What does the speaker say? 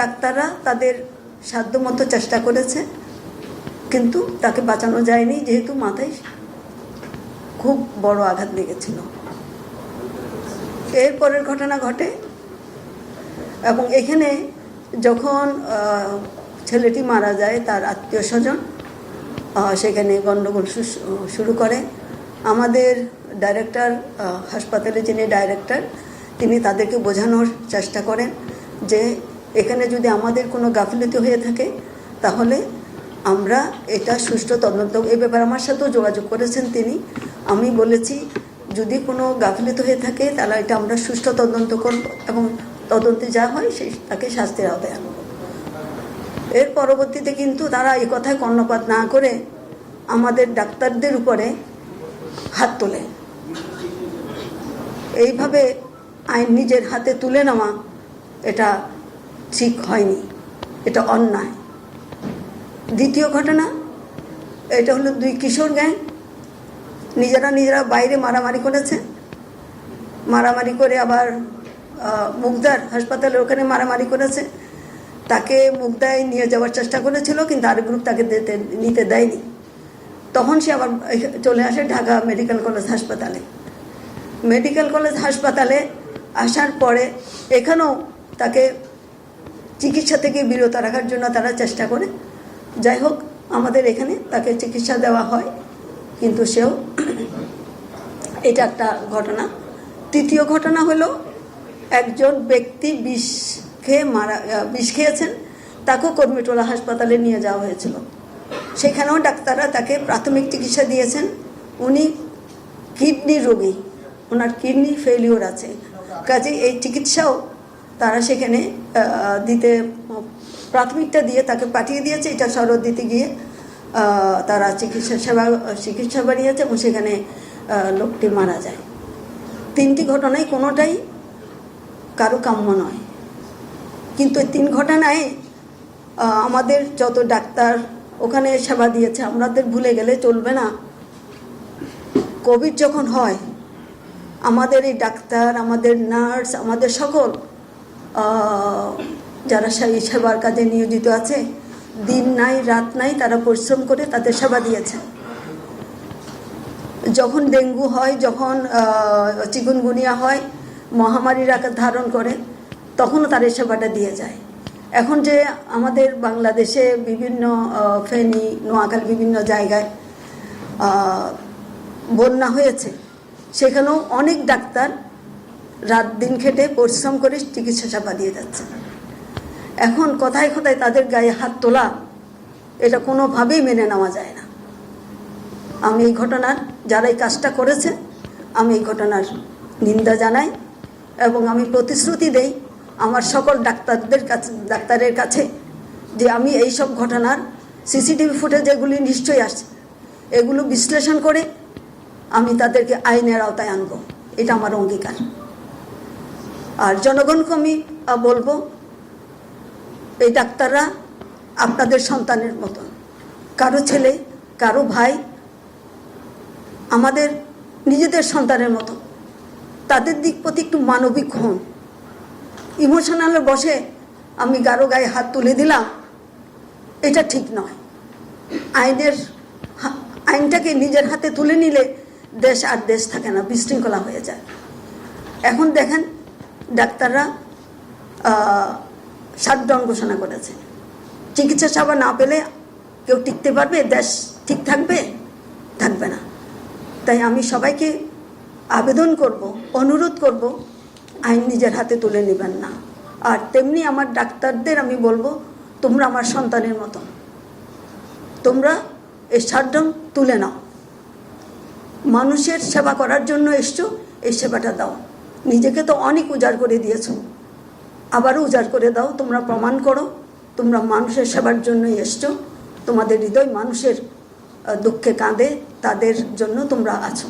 ডাক্তাররা তাদের সাধ্যমতো চেষ্টা করেছে, কিন্তু তাকে বাঁচানো যায়নি, যেহেতু মাথায় খুব বড় আঘাত লেগেছিল। এর পরের ঘটনা ঘটে এবং এখানে যখন ছেলেটি মারা যায়, তার আত্মীয় স্বজন সেখানে গণ্ডগোল শুরু করে। আমাদের ডাইরেক্টর হাসপাতালে যিনি ডাইরেক্টর, তিনি তাদেরকে বোঝানোর চেষ্টা করেন যে এখানে যদি আমাদের কোনো গাফিলতি হয়ে থাকে, তাহলে আমরা এটা সুষ্ঠু তদন্ত এই ব্যাপারে আমার সাথেও যোগাযোগ করেছেন তিনি। আমি বলেছি, যদি কোনো গাফিলতি হয়ে থাকে, তাহলে এটা আমরা সুষ্ঠু তদন্ত করব এবং তদন্তে যা হয়, সেই তাকে শাস্তির আওতায় আনব। এর পরবর্তীতে কিন্তু তারা এই কথায় কর্ণপাত না করে আমাদের ডাক্তারদের উপরে হাত তোলে। এইভাবে আইন নিজের হাতে তুলে নেওয়া, এটা ঠিক হয়নি। এটা অন্যায়। দ্বিতীয় ঘটনা, এটা হলো দুই কিশোর গ্যাং। নিজেরা নিজেরা বাইরে মারামারি করেছে। মারামারি করে আবার মুগদার হাসপাতালে ওখানে মারামারি করেছে। তাকে মুগদায় নিয়ে যাওয়ার চেষ্টা করেছিল, কিন্তু আর গ্রুপ তাকে নিতে দেয়নি। তখন সে আবার চলে আসে ঢাকা মেডিকেল কলেজ হাসপাতালে। মেডিকেল কলেজ হাসপাতালে আসার পরে এখানেও তাকে চিকিৎসা থেকে বিরত রাখার জন্য তারা চেষ্টা করে। যাই হোক, আমাদের এখানে তাকে চিকিৎসা দেওয়া হয়, কিন্তু সেও এটা একটা ঘটনা। তৃতীয় ঘটনা হলো, একজন ব্যক্তি বিষ খেয়ে মারা বিষ খেয়েছেন, তাকেও কর্মীটোলা হাসপাতালে নিয়ে যাওয়া হয়েছিল। সেখানেও ডাক্তাররা তাকে প্রাথমিক চিকিৎসা দিয়েছেন। উনি কিডনি রোগী, ওনার কিডনি ফেলিওর আছে। কাজে এই চিকিৎসাও তারা সেখানে দিতে, প্রাথমিকটা দিয়ে তাকে পাঠিয়ে দিয়েছে, এটা শরৎ দিতে গিয়ে তারা চিকিৎসা সেবা, চিকিৎসা বাড়িয়েছে এবং সেখানে লোকটি মারা যায়। তিনটি ঘটনায় কোনোটাই কারও কাম্য নয়। কিন্তু এই তিন ঘটনায় আমাদের যত ডাক্তার ওখানে সেবা দিয়েছে, আমাদের ভুলে গেলে চলবে না। কোভিড যখন হয়, আমাদের এই ডাক্তার, আমাদের নার্স, আমাদের সকল যারা সেই সেবার কাজে নিয়োজিত আছে, দিন নাই, রাত নাই তারা পরিশ্রম করে তাদের সেবা দিয়েছে যখন ডেঙ্গু হয়, যখন চিকুনগুনিয়া হয়, মহামারীর আকার ধারণ করে, তখনও তার সেবাটা দিয়ে যায়। এখন যে আমাদের বাংলাদেশে বিভিন্ন ফেনী, নোয়াখালী বিভিন্ন জায়গায় বন্যা হয়েছে, সেখানেও অনেক ডাক্তার রাত দিন খেটে পরিশ্রম করে চিকিৎসা সেবা দিয়ে যাচ্ছে। এখন কথায় কথায় তাদের গায়ে হাত তোলা, এটা কোনোভাবেই মেনে নেওয়া যায় না। আমি এই ঘটনার, যারা এই কাজটা করেছে, আমি এই ঘটনার নিন্দা জানাই এবং আমি প্রতিশ্রুতি দেই আমার সকল ডাক্তারদের কাছে ডাক্তারের কাছে যে আমি এই সব ঘটনার সিসিটিভি ফুটেজ এগুলি নিশ্চয়ই আসছে এগুলো বিশ্লেষণ করে আমি তাদেরকে আইনের আওতায় আনব। এটা আমার অঙ্গীকার। আর জনগণকে আমি বলব, এই ডাক্তাররা আপনাদের সন্তানের মতন কারও ছেলে, কারও ভাই, আমাদের নিজেদের সন্তানের মতো। তাদের দিক প্রতি একটু মানবিক হন। ইমোশনালে বসে আমি গারো গায়ে হাত তুলে দিলাম, এটা ঠিক নয়। আইনের আইনটাকে নিজের হাতে তুলে নিলে দেশ আর দেশ থাকে না, বিশৃঙ্খলা হয়ে যায়। এখন দেখেন ডাক্তাররা শাটডাউন ঘোষণা করেছে। চিকিৎসা সেবা না পেলে কেউ টিকতে পারবে? দেশ ঠিক থাকবে? থাকবে না। তাই আমি সবাইকে আবেদন করব, অনুরোধ করব, আইন নিজের হাতে তুলে নেবেন না। আর তেমনি আমার ডাক্তারদের আমি বলব, তোমরা আমার সন্তানের মতো। তোমরা এই শাটডাউন তুলে নাও। মানুষের সেবা করার জন্য এসছো, এই সেবাটা দাও। নিজেকে তো অনেক উজাড় করে দিয়েছ। আবারও উজাড় করে দাও, তোমরা প্রমাণ করো, তোমরা মানুষের সেবার জন্য এসছো, তোমাদের হৃদয় মানুষের দুঃখে কাঁদে, তাদের জন্য তোমরা আছো।